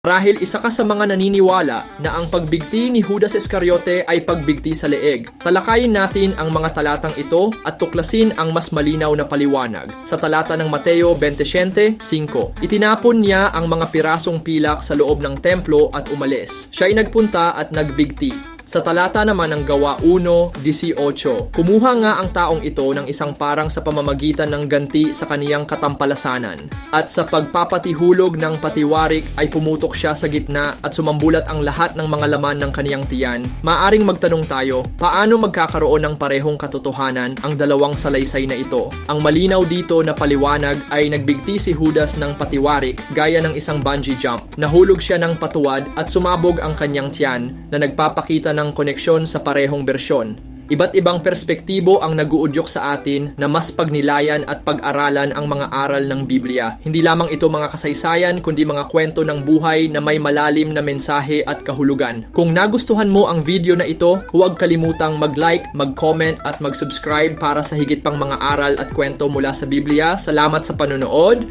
Rahil isa ka sa mga naniniwala na ang pagbigti ni Judas Iscariote ay pagbigti sa leeg. Talakayin natin ang mga talatang ito at tuklasin ang mas malinaw na paliwanag. Sa talata ng Mateo 27:5, itinapon niya ang mga pirasong pilak sa loob ng templo at umalis. Siya ay nagpunta at nagbigti. Sa talata naman ng Gawa 1.18, kumuha nga ang taong ito ng isang parang sa pamamagitan ng ganti sa kaniyang katampalasanan. At sa pagpapatihulog ng patiwarik ay pumutok siya sa gitna at sumambulat ang lahat ng mga laman ng kaniyang tiyan. Maaring magtanong tayo, paano magkakaroon ng parehong katotohanan ang dalawang salaysay na ito? Ang malinaw dito na paliwanag ay nagbigti si Judas ng patiwarik gaya ng isang bungee jump. Nahulog siya ng patuwad at sumabog ang kanyang tiyan na nagpapakita ng koneksyon sa parehong bersyon. Iba't ibang perspektibo ang naguudyok sa atin na mas pagnilayan at pag-aralan ang mga aral ng Biblia. Hindi lamang ito mga kasaysayan kundi mga kwento ng buhay na may malalim na mensahe at kahulugan. Kung nagustuhan mo ang video na ito, huwag kalimutang mag-like, mag-comment at mag-subscribe para sa higit pang mga aral at kwento mula sa Biblia. Salamat sa panonood.